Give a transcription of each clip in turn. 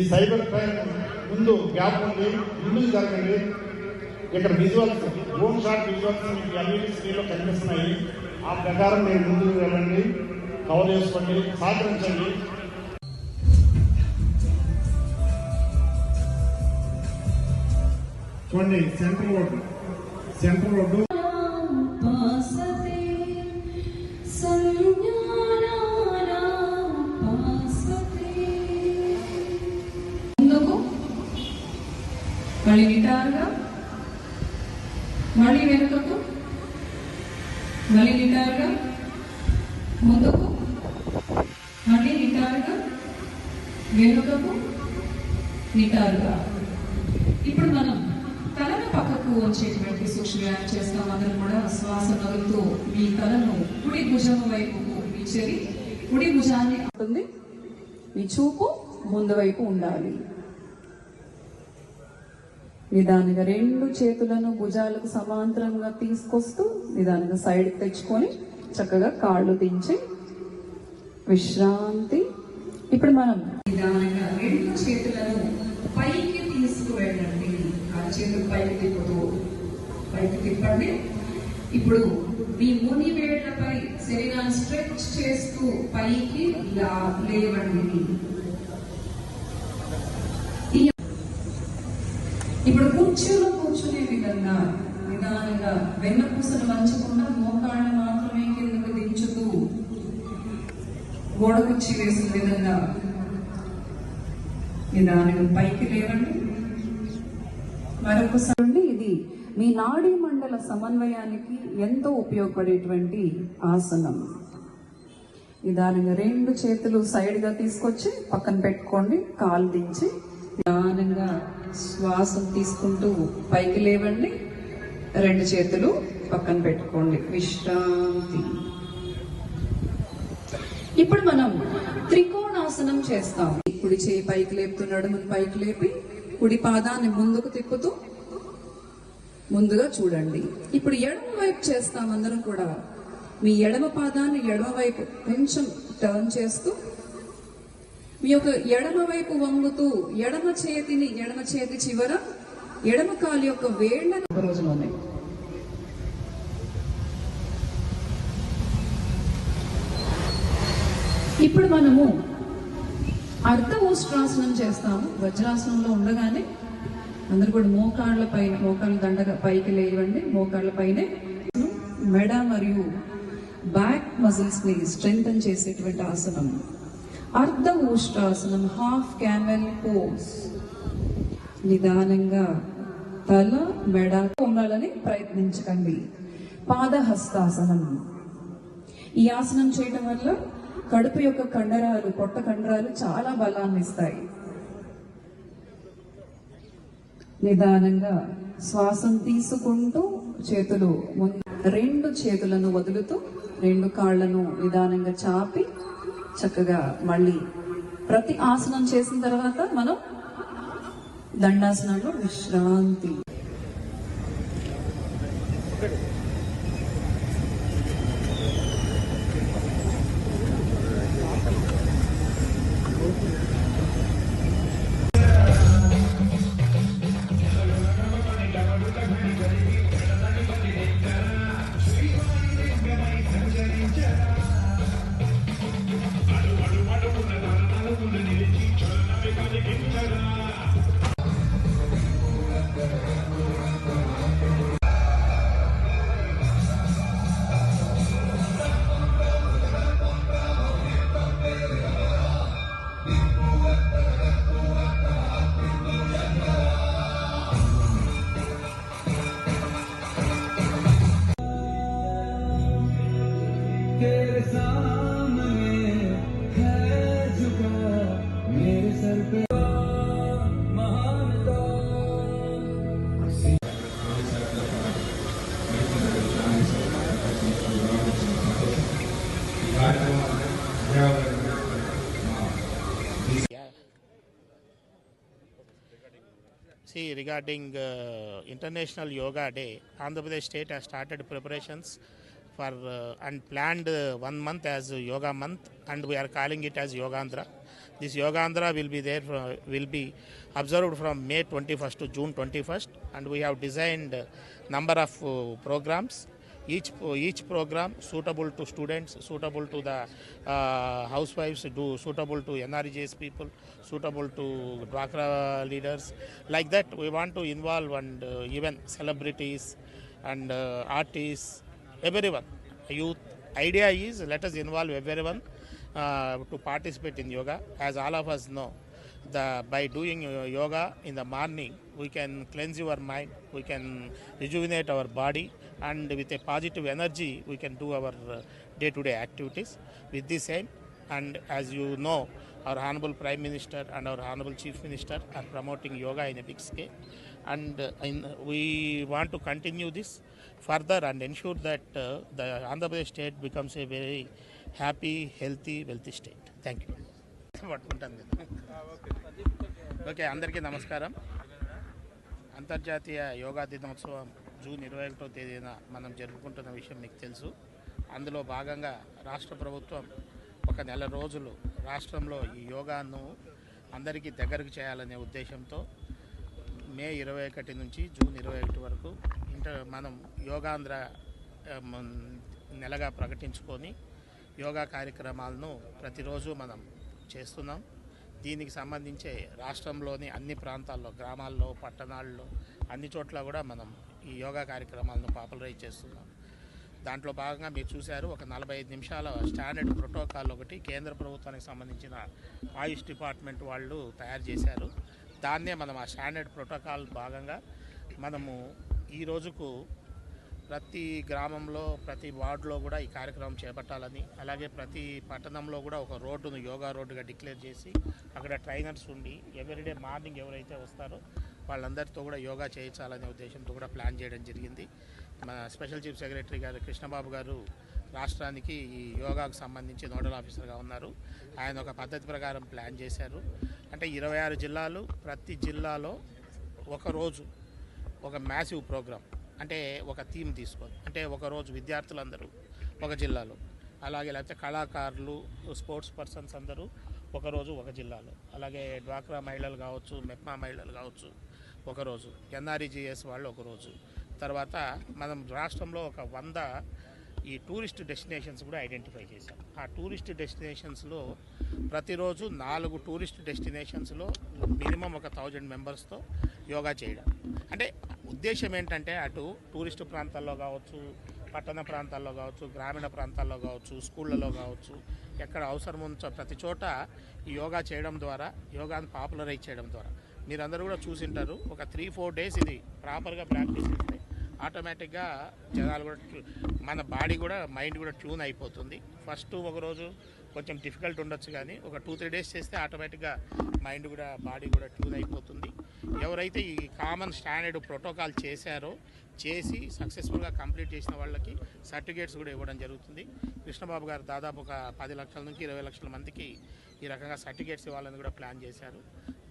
ఈ cyber crime ముందు gap ఉంది. ముందుకు జరగండి. ఇక్కడ విజువల్స్ హోమ్ షాట్ విజువల్స్ మీకు ఎల్ఈడి స్క్రీన్లో కనిపిస్తున్నాయి. ఆ ప్రకారం మీరు ముందుకు వెళ్ళండి. కవర్ చేసుకోండి. సహకరించండి. చూడండి సెంట్రల్ రోడ్డు. Central road. మళ్ళీ నిటారుగా మళ్ళీ వెనుకకు మళ్ళీ నిటారుగా ముందుకు మళ్ళీ నిటారుగా వెనుకకు నిటారుగా ఇప్పుడు మనం తలను పక్కకు వచ్చేటువంటి సూక్ష్మ చేస్తాం. అందరం కూడా శ్వాస నదులతో మీ తలను కుడి భుజం వైపుకు మీ చెవి కుడి భుజాన్ని ఉంటుంది మీ చూపు ముందు వైపు ఉండాలి. నిదానంగా రెండు చేతులను భుజాలకు సమాంతరంగా తీసుకొస్తూ నిదానంగా సైడ్కి తెచ్చుకొని చక్కగా కాళ్ళు దించి విశ్రాంతి. ఇప్పుడు మనం నిదానంగా రెండు చేతులను పైకి తీసుకువెళ్ళండి. ఆ చేతులు పైకి తిప్పదు. పైకి తిప్పండి. ఇప్పుడు మీ ముని వేళ్ళపై శరీరాన్ని స్ట్రెచ్ చేస్తూ పైకి లేవండి. ఇప్పుడు కూర్చోలో కూర్చునే విధంగా నిదానంగా వెన్నపూసను వంచకుండా మోకాళ్ళు మాత్రమే కిందకు దించుతూ గోడ వేసిన విధంగా నిదానంగా పైకి లేవండి. మరొకసారి ఇది మీ నాడీ మండల సమన్వయానికి ఎంతో ఉపయోగపడేటువంటి ఆసనం. నిదానంగా రెండు చేతులు సైడ్గా తీసుకొచ్చి పక్కన పెట్టుకోండి కాలు దించి నిదానంగా శ్వాసం తీసుకుంటూ పైకి లేవండి. రెండు చేతులు పక్కన పెట్టుకోండి. విశ్రాంతి. ఇప్పుడు మనం త్రికోణాసనం చేస్తాం. కుడి చేయి పైకి లేపుతున్నాడు మనం పైకి లేపి కుడి పాదాన్ని ముందుకు తిప్పుతూ ముందుగా చూడండి. ఇప్పుడు ఎడమ వైపు చేస్తాం అందరం కూడా. మీ ఎడమ పాదాన్ని ఎడమ వైపు కొంచెం టర్న్ చేస్తూ మీ యొక్క ఎడమ వైపు వంగుతూ ఎడమ చేతిని ఎడమ చేతి చివర ఎడమ కాలు యొక్క వేళ్ళను ఒక రోజులోనే ఇప్పుడు మనము అర్ధ ఉష్ట్రాసనం చేస్తాము. వజ్రాసనంలో ఉండగానే అందరు కూడా మోకాళ్ళ పైన మోకాళ్ళ దండగా పైకి లేవండి. మోకాళ్ళ పైనే మెడ మరియు బ్యాక్ మజిల్స్ని స్ట్రెంగ్ చేసేటువంటి ఆసనం. అర్ధ ఉష్ట్రాసనం హాఫ్ క్యామెల్ పోస్ నిదానంగా తల మెడ ఉండాలని ప్రయత్నించకండి. పాదహస్తాసనం. ఈ ఆసనం చేయడం వల్ల కడుపు యొక్క కండరాలు పొట్ట కండరాలు చాలా బలాన్ని ఇస్తాయి. నిదానంగా శ్వాసం తీసుకుంటూ చేతులు రెండు చేతులను వదులుతూ రెండు కాళ్ళను నిదానంగా చాపి చక్కగా మళ్ళీ ప్రతి ఆసనం చేసిన తర్వాత మనం దండాసనంలో విశ్రాంతి. तेरे सामने है झुका मेरे सर पे महानता See, regarding uh, International Yoga Day, Andhra Pradesh state has started preparations for uh, and planned uh, one month as yoga month, and we are calling it as Yogandhra. This Yogandhra will be there, will be observed from May 21st to June 21st, and we have designed uh, number of uh, programs. Each each program suitable to students, suitable to the uh, housewives, do suitable to NRJS people, suitable to Dwakra leaders. Like that, we want to involve and uh, even celebrities and uh, artists, everyone, youth. Idea is let us involve everyone uh, to participate in yoga. As all of us know, the by doing yoga in the morning, we can cleanse your mind, we can rejuvenate our body, and with a positive energy, we can do our uh, day-to-day activities. With this aim, and as you know, our honorable Prime Minister and our honorable Chief Minister are promoting yoga in a big scale, and we want to continue this further and ensure that the Andhra Pradesh state becomes a very happy healthy wealthy state thank you పట్టుకుంటుంది okay అందరికీ నమస్కారం. అంతర్జాతీయ యోగా దినోత్సవం June ఇరవై ఒకటో తేదీన మనం జరుపుకుంటున్న విషయం మీకు తెలుసు. అందులో భాగంగా రాష్ట్ర ప్రభుత్వం ఒక నెల రోజులు రాష్ట్రంలో ఈ యోగాను అందరికీ దగ్గరకు చేయాలనే ఉద్దేశంతో మే ఇరవై ఒకటి నుంచి జూన్ ఇరవై ఒకటి వరకు ఇంటర్ మనం యోగాంధ్ర నెలగా ప్రకటించుకొని యోగా కార్యక్రమాలను ప్రతిరోజు మనం చేస్తున్నాం. దీనికి సంబంధించే రాష్ట్రంలోని అన్ని ప్రాంతాల్లో గ్రామాల్లో పట్టణాల్లో అన్ని చోట్ల కూడా మనం ఈ యోగా కార్యక్రమాలను పాపులరైజ్ చేస్తున్నాం. దాంట్లో భాగంగా మీరు చూశారు ఒక నలభై ఐదు నిమిషాల స్టాండర్డ్ ప్రోటోకాల్ ఒకటి కేంద్ర ప్రభుత్వానికి సంబంధించిన ఆయుష్ డిపార్ట్మెంట్ వాళ్ళు తయారు చేశారు. దాన్నే మనం ఆ స్టాండర్డ్ ప్రోటోకాల్ భాగంగా మనము ఈ రోజుకు ప్రతి గ్రామంలో ప్రతి వార్డులో కూడా ఈ కార్యక్రమం చేపట్టాలని అలాగే ప్రతి పట్టణంలో కూడా ఒక రోడ్డును యోగా రోడ్డుగా డిక్లేర్ చేసి అక్కడ ట్రైనర్స్ ఉండి ఎవ్రీడే మార్నింగ్ ఎవరైతే వస్తారో వాళ్ళందరితో కూడా యోగా చేయించాలనే ఉద్దేశంతో కూడా ప్లాన్ చేయడం జరిగింది. మన స్పెషల్ చీఫ్ సెక్రటరీ గారు కృష్ణబాబు గారు రాష్ట్రానికి ఈ యోగాకు సంబంధించి నోడల్ ఆఫీసర్గా ఉన్నారు. ఆయన ఒక పద్ధతి ప్రకారం ప్లాన్ చేశారు. అంటే ఇరవై ఆరు జిల్లాలు ప్రతి జిల్లాలో ఒక రోజు ఒక మ్యాసివ్ ప్రోగ్రామ్ అంటే ఒక థీమ్ తీసుకొని అంటే ఒకరోజు విద్యార్థులందరూ ఒక జిల్లాలో. అలాగే లేకపోతే కళాకారులు స్పోర్ట్స్ పర్సన్స్ అందరూ ఒకరోజు ఒక జిల్లాలో. అలాగే డ్వాక్రా మహిళలు కావచ్చు మెప్మా మహిళలు కావచ్చు ఒకరోజు ఎన్ఆర్ఈజీఎస్ వాళ్ళు ఒకరోజు తర్వాత మనం రాష్ట్రంలో ఒక వంద ఈ టూరిస్ట్ డెస్టినేషన్స్ కూడా ఐడెంటిఫై చేశాం. ఆ టూరిస్ట్ డెస్టినేషన్స్లో ప్రతిరోజు నాలుగు టూరిస్ట్ డెస్టినేషన్స్లో మినిమం ఒక థౌజండ్ మెంబర్స్తో యోగా చేయడం. అంటే ఉద్దేశం ఏంటంటే అటు టూరిస్ట్ ప్రాంతాల్లో కావచ్చు పట్టణ ప్రాంతాల్లో కావచ్చు గ్రామీణ ప్రాంతాల్లో కావచ్చు స్కూళ్ళలో కావచ్చు ఎక్కడ అవసరం ఉంచో ప్రతి చోట ఈ యోగా చేయడం ద్వారా యోగాను పాపులరైజ్ చేయడం ద్వారా. మీరందరూ కూడా చూసింటారు ఒక త్రీ ఫోర్ డేస్ ఇది ప్రాపర్గా ప్రాక్టీస్ చేస్తే ఆటోమేటిక్గా జనాలు కూడా మన బాడీ కూడా మైండ్ కూడా ట్యూన్ అయిపోతుంది. ఫస్ట్ ఒకరోజు కొంచెం డిఫికల్ట్ ఉండొచ్చు కానీ ఒక టూ త్రీ డేస్ చేస్తే ఆటోమేటిక్గా మైండ్ కూడా బాడీ కూడా ట్యూన్ అయిపోతుంది. ఎవరైతే ఈ కామన్ స్టాండర్డ్ ప్రోటోకాల్ చేశారో చేసి సక్సెస్ఫుల్గా కంప్లీట్ చేసిన వాళ్ళకి సర్టిఫికేట్స్ కూడా ఇవ్వడం జరుగుతుంది. కృష్ణబాబు గారు దాదాపు ఒక పది లక్షల నుంచి ఇరవై లక్షల మందికి ఈ రకంగా సర్టిఫికేట్స్ ఇవ్వాలని కూడా ప్లాన్ చేశారు.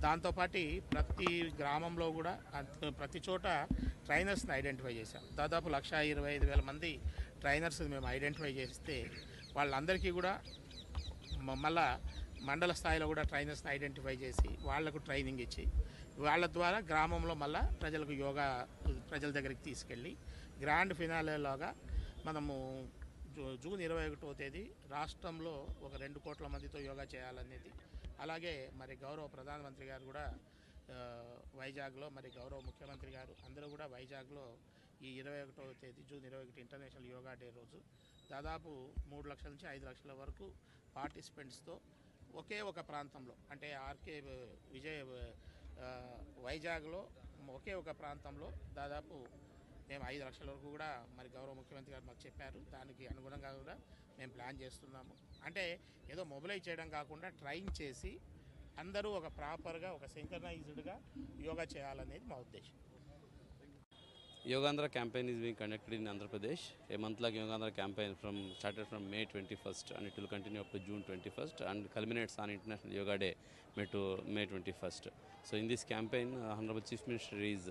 దాంతోపాటు ప్రతి గ్రామంలో కూడా ప్రతి చోట ట్రైనర్స్ని ఐడెంటిఫై చేశాం. దాదాపు లక్ష ఇరవై ఐదు వేల మంది ట్రైనర్స్ మేము ఐడెంటిఫై చేస్తే వాళ్ళందరికీ కూడా మళ్ళా మండల స్థాయిలో కూడా ట్రైనర్స్ని ఐడెంటిఫై చేసి వాళ్ళకు ట్రైనింగ్ ఇచ్చి వాళ్ళ ద్వారా గ్రామంలో మళ్ళా ప్రజలకు యోగా ప్రజల దగ్గరికి తీసుకెళ్ళి గ్రాండ్ ఫినాలేలోగా మనము జూ- జూన్ ఇరవై ఒకటో తేదీ రాష్ట్రంలో ఒక రెండు కోట్ల మందితో యోగా చేయాలనేది అలాగే మరి గౌరవ ప్రధానమంత్రి గారు కూడా వైజాగ్లో మరి గౌరవ ముఖ్యమంత్రి గారు అందరూ కూడా వైజాగ్లో ఈ ఇరవై ఒకటో తేదీ జూన్ ఇరవై ఒకటి ఇంటర్నేషనల్ యోగా డే రోజు దాదాపు మూడు లక్షల నుంచి ఐదు లక్షల వరకు పార్టిసిపెంట్స్తో ఒకే ఒక ప్రాంతంలో అంటే ఆర్కే విజయ్ వైజాగ్లో ఒకే ఒక ప్రాంతంలో దాదాపు మేము ఐదు లక్షల వరకు కూడా మరి గౌరవ ముఖ్యమంత్రి గారు మాకు చెప్పారు. దానికి అనుగుణంగా కూడా మేము ప్లాన్ చేస్తున్నాము. అంటే ఏదో మొబిలైజ్ చేయడం కాకుండా ట్రైన్ చేసి అందరూ ఒక ప్రాపర్గా ఒక సెంకర్నైజ్డ్గా యోగా చేయాలనేది మా ఉద్దేశం. Yogandhra campaign is being conducted in Andhra Pradesh a month long Yogandhra campaign from started from May twenty first and it will continue up to June twenty first and culminates on international yoga day May to May twenty first so in this campaign Andhra Pradesh chief minister is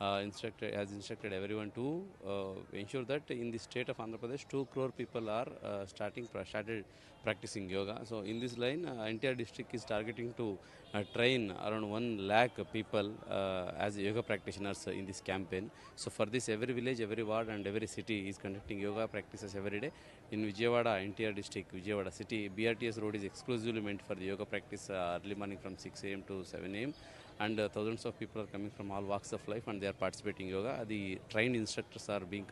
uh, instructed has instructed everyone to uh, ensure that in the state of Andhra Pradesh, two crore people are uh, starting started practicing yoga. So in this line, uh, NTR district is targeting to uh, train around one lakh people uh, as yoga practitioners in this campaign. So for this, every village, every ward, and every city is conducting yoga practices every day. In Vijayawada, entire district, Vijayawada city, BRTS road is exclusively meant for the yoga practice uh, early morning from 6 a.m. to 7 a.m. And uh, thousands of people are coming from all walks of life and they are participating in yoga. The trained instructors are being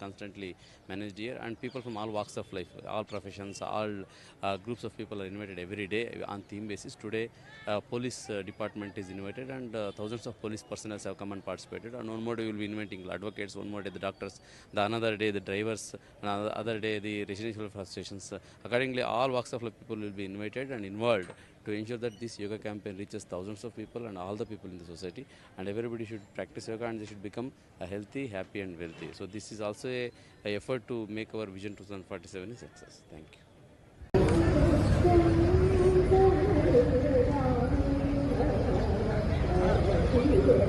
constantly managed here, and people from all walks of life, all professions, all uh, groups of people are invited every day on theme basis. Today, uh, police uh, department is invited, and uh, thousands of police personnel have come and participated. And one more day, we will be inviting advocates, one more day, the doctors, the another day, the drivers, another other day, the residential stations. Accordingly, all walks of life people will be invited and involved to ensure that this yoga campaign reaches thousands of people and all the people in the society and everybody should practice yoga and they should become healthy happy and wealthy. So this is also a, a effort to make our vision 2047 a success. Thank you